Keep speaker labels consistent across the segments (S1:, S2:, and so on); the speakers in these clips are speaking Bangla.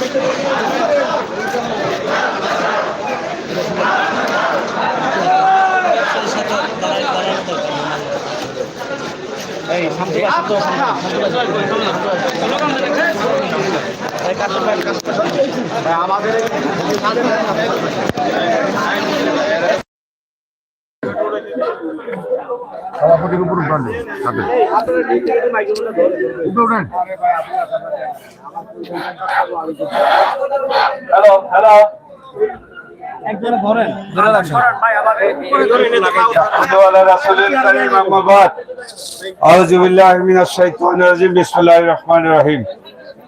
S1: সভাপতির উপরে উঠেন।
S2: হ্যালো হ্যালো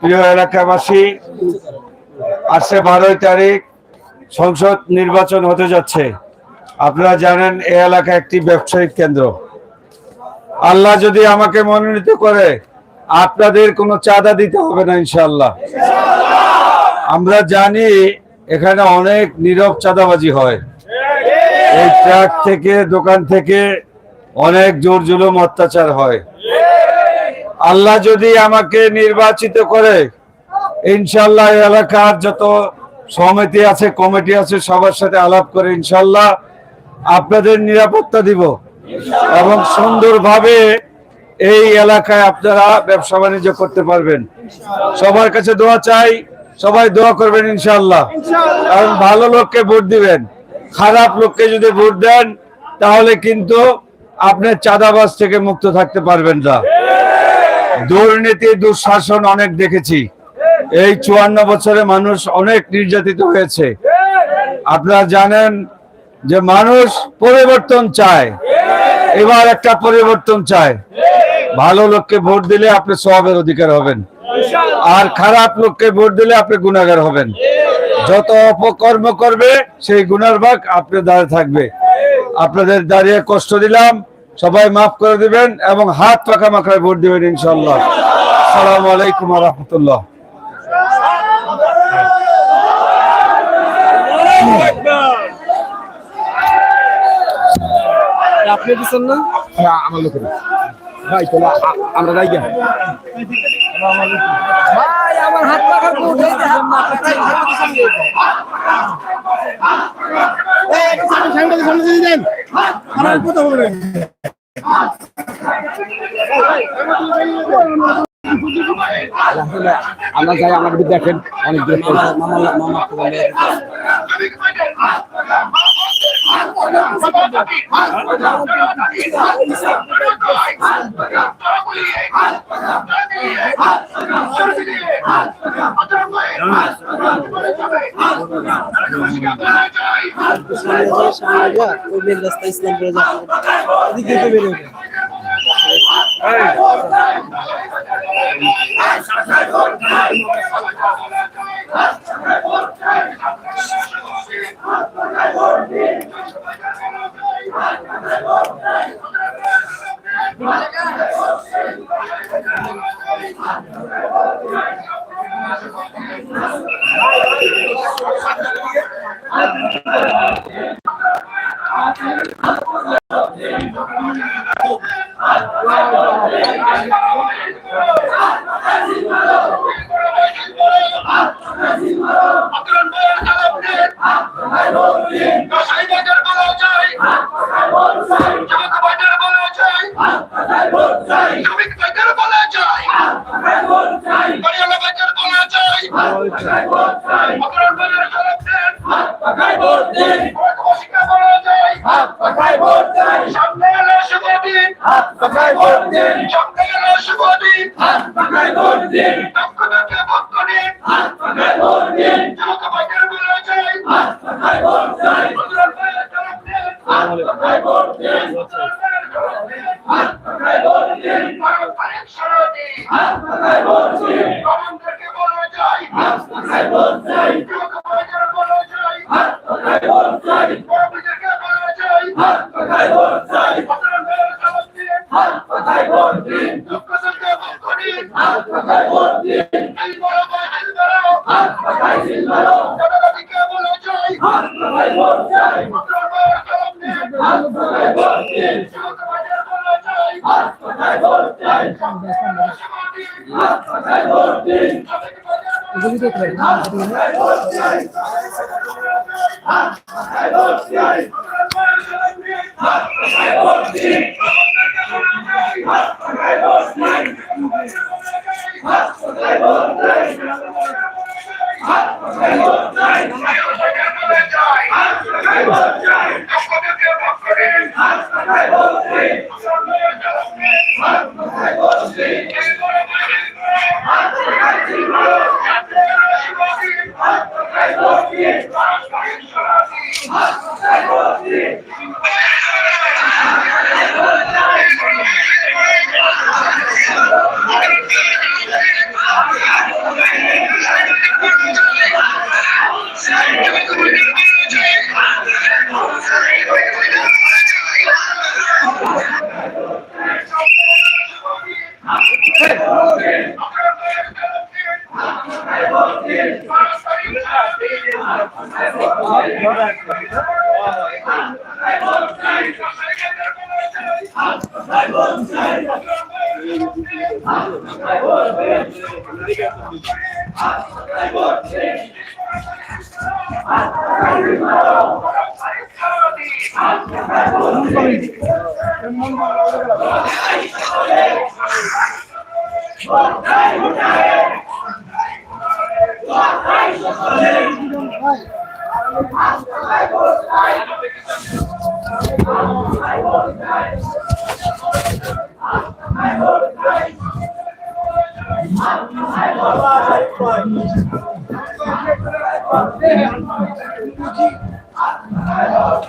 S2: প্রিয় এলাকাবাসী আজকে বারোই তারিখ সংসদ নির্বাচন হতে যাচ্ছে। আপনারা জানেন এ এলাকা একটি ব্যবসায়িক কেন্দ্র। আল্লাহ যদি আমাকে মনোনীত করে, আপনাদের কোনো চাঁদা দিতে হবে না ইনশাল্লাহ আমরা জানি এখানে অনেক নীরব চাঁদাবাজি হয়। এই ট্রাক থেকে, দোকান থেকে অনেক জোর জুলুম অত্যাচার হয়। আল্লাহ যদি আমাকে নির্বাচিত করে ইনশাল্লাহ এলাকার যত সমিতি আছে, কমিটি আছে, সবার সাথে আলাপ করে ইনশাল্লাহ আপনাদের নিরাপত্তা দিব। এবং সুন্দরভাবে এই এলাকায় আপনারা ব্যবসা বাণিজ্য করতে পারবেন। সবার কাছে দোয়া চাই, সবাই দোয়া করবেন ইনশাল্লাহ কারণ ভালো লোককে ভোট দিবেন। খারাপ লোককে যদি ভোট দেন, তাহলে কিন্তু আপনি চাঁদাবাজ থেকে মুক্ত থাকতে পারবেন না। দুর্নীতি, দুঃশাসন অনেক দেখেছি। এই চুয়ান্ন বছরে মানুষ অনেক নির্যাতিত হয়েছে। আপনারা জানেন যে মানুষ পরিবর্তন চায়। এবার একটা পরিবর্তন চায় ভালো লোককে ভোট দিলে আপনি সবের অধিকার হবেন। আর খারাপ লোককে ভোট দিলে আপনি গুণাগার হবেন। যত অপকর্ম করবে, সেই গুনার ভাগ আপনার দাঁড়িয়ে থাকবে। আপনাদের দাঁড়িয়ে কষ্ট দিলাম, সবাই মাফ করে দিবেন এবং হাত পাখা মাখায় ভোট দিবেন ইনশাল্লাহ সালাম আলাইকুম রহমতুল্লাহ।
S3: আপনি দিচ্ছেন না
S1: হ্যাঁ, আমার লোকের ভাই তাহলে আমরা যাই গিয়া
S3: ভাই আমার হাত পাখার উঠে
S1: আমরা যাই আমাকে দেখেন অনেক দূর Oh,
S3: ওই মেন রাস্তা ইসলামপুরে যাচ্ছে এদিক দিয়ে বেরিয়ে যাবে
S4: সামনে এলো শুভ দিন। সামনে এলো শুভ দিন। পক্ষ থেকে পক্ষ নিন যুবক ভাইদের বলা যায় বদরুল ভাইয়ের তরফ দিন। বদরুল ভাইয়ের তরফ দিন পারস্পরিক সরদি কমনদেরকে বলা যায় যুবক ভাইদের বলা যায় কর্মীদেরকে বলা যায় বদরুল ভাইয়ের তরফ দিন পক্ষ থেকে পক্ষ নিন এই বড় ভাই এই বড় জনগণকে বলা যায় বদরুল ভাইয়ের তরফ দিন যুবক ভাইদের বলা যায় সামনে এলো শুভ দিন যুবক ভাইদের বলা এগুলি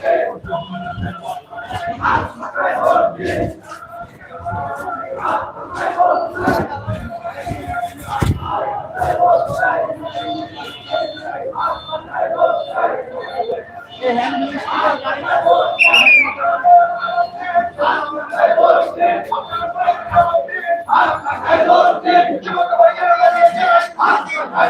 S4: তো খাই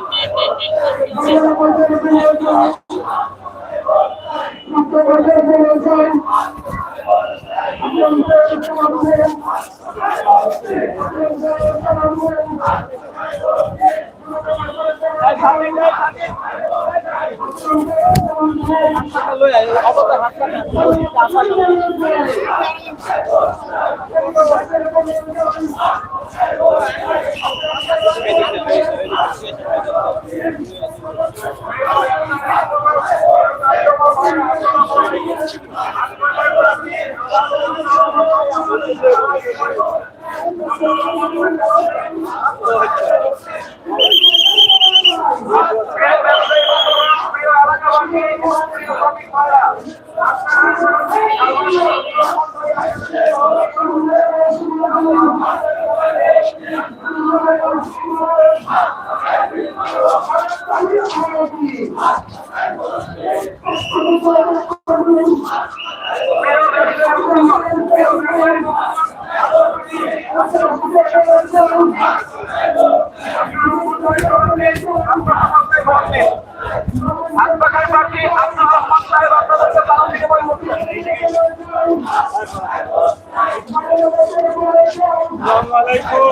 S5: অবস্থা হাসপাতাল আসসালামু আলাইকুম।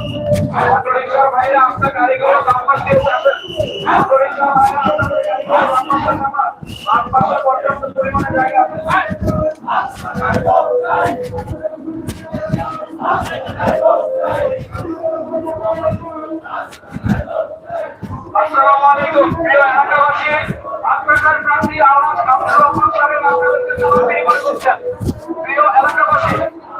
S5: আসসালামু আলাইকুম। প্রিয়
S4: এলাকাবাসী আপনাদের প্রার্থী প্রিয় এলাকাবাসী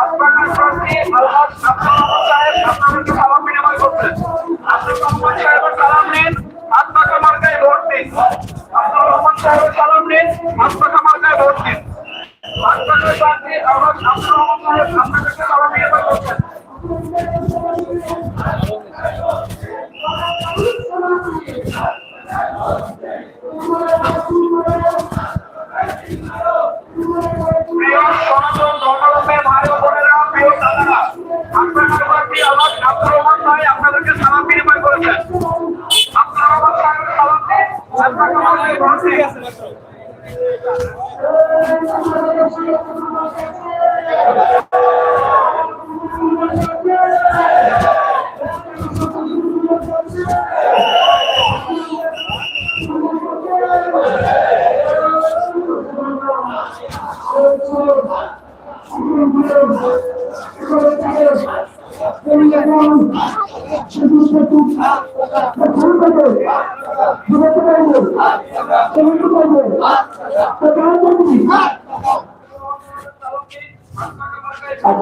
S4: আপনাদের সাহেব আপনাদেরকে সালাম বিনিময়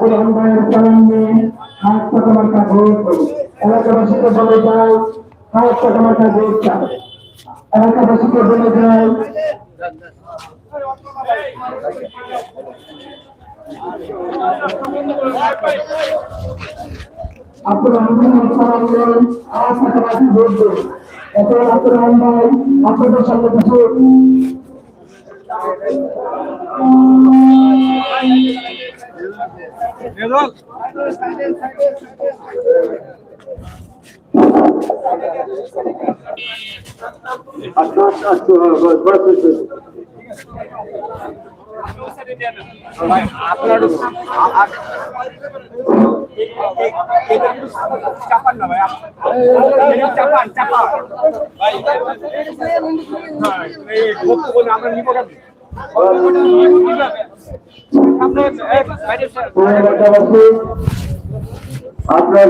S4: আব্দুর
S6: রহমানের সালাম নিয়ে হাত টাকা মার্কা ভোট করুন। এলাকাবাসীকে বলে যাও হাত টাকা মার্কা ভোট করুন। এখন আব্দুর রহমান আপনাদের সামনে কিছু
S1: চাপান না ভাই চাপান চাপান ভাই আমরা নিব কেন
S6: এলাকাবাসী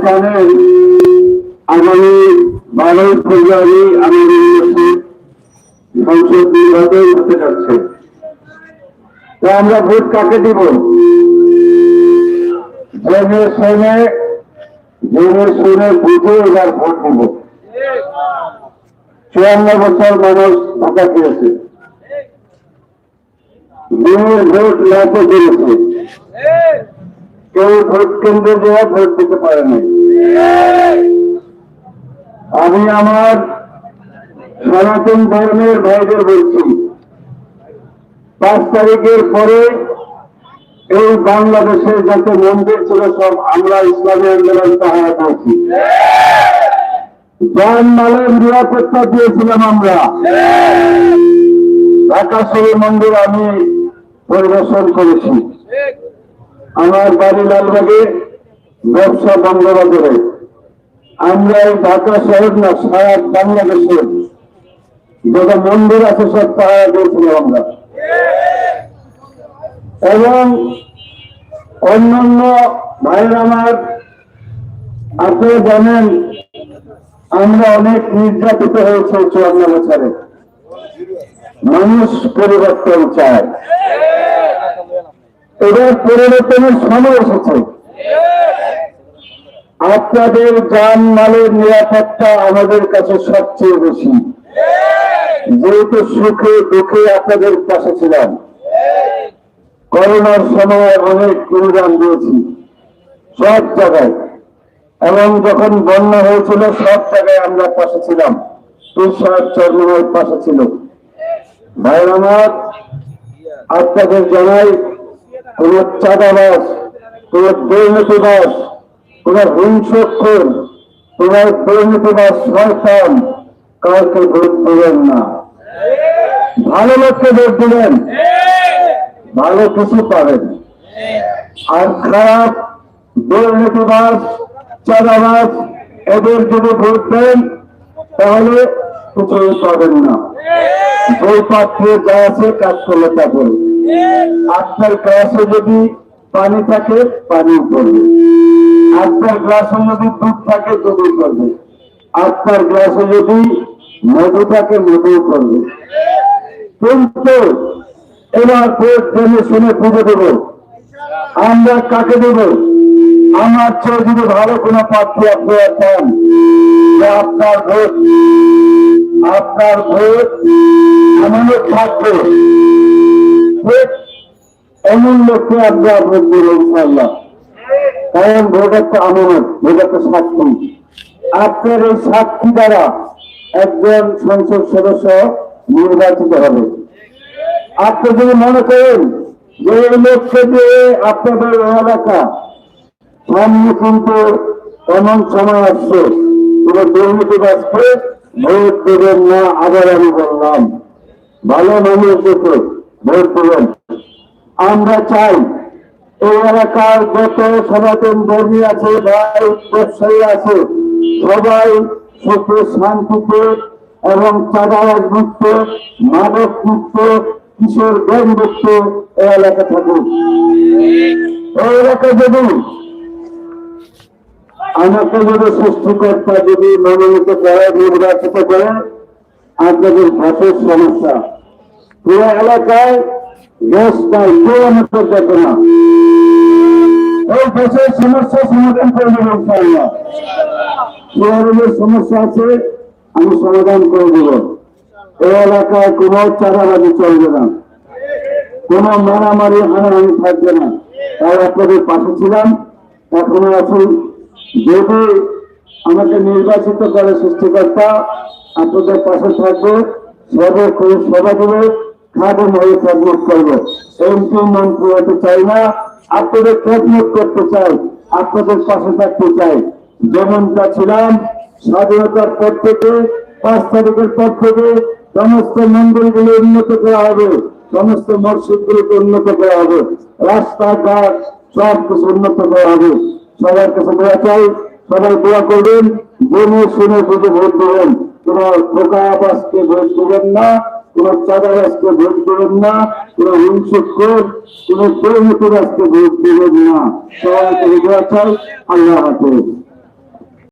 S6: জানেন আগামী বারোই ফেব্রুয়ারি আমাদের সংসদ নির্বাচন হতে যাচ্ছে। তো আমরা ভোট কাকে দিব? জেনে শুনে জেনে শুনে বুঝে এবার ভোট দিব। চুয়ান্ন বছর মানুষ ঢাকা খেয়েছে। দিনের ভোট লাভও করেছে। কেউ ভোট কেন্দ্রে দেওয়া ভোট দিতে পারে নাই আমি আমার সনাতন ধর্মের ভাইদের বলছি, পাঁচ তারিখের পরে এই বাংলাদেশে যত মন্দির ছিল, সব আমরা ইসলামী আন্দোলন সহায়তা করছি। যান মালের নিরাপত্তা দিয়েছিলাম আমরা। ঢাকা মন্দির আমি পরিদর্শন করেছি। আমার বাড়ি লালবাগে ব্যবসা বন্ধ বঙ্গবাজারে আমরা এই ঢাকা শহর না, সারা বাংলাদেশের যত মন্দির আছে সব পাহাড় দিয়েছিলাম আমরা। এবং অন্যান্য ভাইয়ের আমার, আপনারা জানেন, আমরা অনেক নির্যাতিত হয়েছে চুয়ান্ন বছরে। মানুষ পরিবর্তন চায়। এবার পরিবর্তনের সময় এসেছে। আপনাদের যান মালের নিরাপত্তা আমাদের কাছে সবচেয়ে বেশি। যেহেতু সুখে দুঃখে আপনাদের পাশে ছিলাম। করোনার সময় অনেক অনুদান দিয়েছি, সব জায়গায়। এবং যখন বন্যা হয়েছিল, সব জায়গায় আমরা পাশে ছিলাম। তুষার চর্মনের পাশে ছিল। ভাই আমার, আপনাদের জানাই কোন চাঁদাবাস কোন দুর্নীতিবাস কোন হিংসক্ষণ কোন দুর্নীতিবাস শয়তান, কাউকে ভোট দেবেন না। ভালো লোককে ভোট দেবেন, ভালো কিছু পাবেন। আর খারাপ দুর্নীতিবাস চাঁদাবাস এদের যদি ভোট দেন, তাহলে কিছুই পাবেন না। ওই পাত্রে যা আছে কাজ করলে তা করবে আপনার গ্লাসে যদি পানি থাকে, পানি করবে আপনার গ্লাসে যদি দুধ থাকে দুধ করবে আপনার গ্লাসে যদি মধু থাকে মধু করবে কিন্তু এবার ভোট জেনে শুনে পুজো দেব। আমরা কাকে দেব? আমার চেয়ে যদি ভালো কোনো প্রার্থী আপনারা পান আপনার ভোট আপনার ভোট এমনও থাকবে। এমন লোককে আমরা ভোট দেব ইনশাল্লাহ কারণ ভোট একটা আমানত ভোট একটা সাক্ষী আপনার এই সাক্ষী দ্বারা একজন সংসদ সদস্য নির্বাচিত হবে। আপনি যদি মনে করেন যে এই লোককে দিয়ে আপনাদের এলাকা সামনে কিন্তু এমন সময় আসছে কোনো দুর্নীতিবাসকে ভোট দেবেন না, আবার আমি বললাম, ভালো মানুষ দেখে ভোট দেবেন। আমরা চাই এই এলাকার যত সনাতন ধর্মী আছে, ভাই, ব্যবসায়ী আছে, সবাই সুখে, শান্তিতে এবং চাঁদাবাজ মুক্ত, মাদক মুক্ত, কিশোর জ্ঞান মুক্ত এই এলাকা থাকুক। এই এলাকা যদি আমাকে যদি সৃষ্টিকর্তা যদি মনোনীত করে নির্বাচিত করে আপনাদের ভাষের সমস্যা, পুরো এলাকায় সমাধান করে দেবো আমি সমাধান করে দেব। এই এলাকায় কোনো চাঁদাবাজি চলবে না। কোনো মারামারি, হানাহানি থাকবে না। তাই আপনাদের পাশে ছিলাম, এখনও আছি। যদি আমাকে নির্বাচিত করে সৃষ্টিকর্তা, আপনাদের পাশে থাকবে। সবে খুব সভা দেবে খাদেম হয়ে খেদমত করব। এমপি মন্ত্রী হতে চাই না, আপনাদের খেদমত করতে চাই, আপনাদের পাশে থাকতে চাই। যেমনটা ছিলাম স্বাধীনতার পর থেকে, পাঁচ তারিখের পর থেকে সমস্ত মন্দিরগুলো উন্নত করা হবে, সমস্ত মসজিদগুলোকে উন্নত করা হবে, রাস্তাঘাট সব কিছু উন্নত করা হবে। সবার কাছে দোয়া চাই, সবাই দোয়া করবেন, জেনে শুনে বুঝে ভোট দেবেন। কোন খোকা আবাসকে ভোট দেবেন না। কোন চাঁদাবাসকে ভোট দেবেন না কোন হিংসুক্ষর কোন দুর্নীতিবাসকে ভোট দেবেন না। সবাইকে আল্লাহ হাফেজ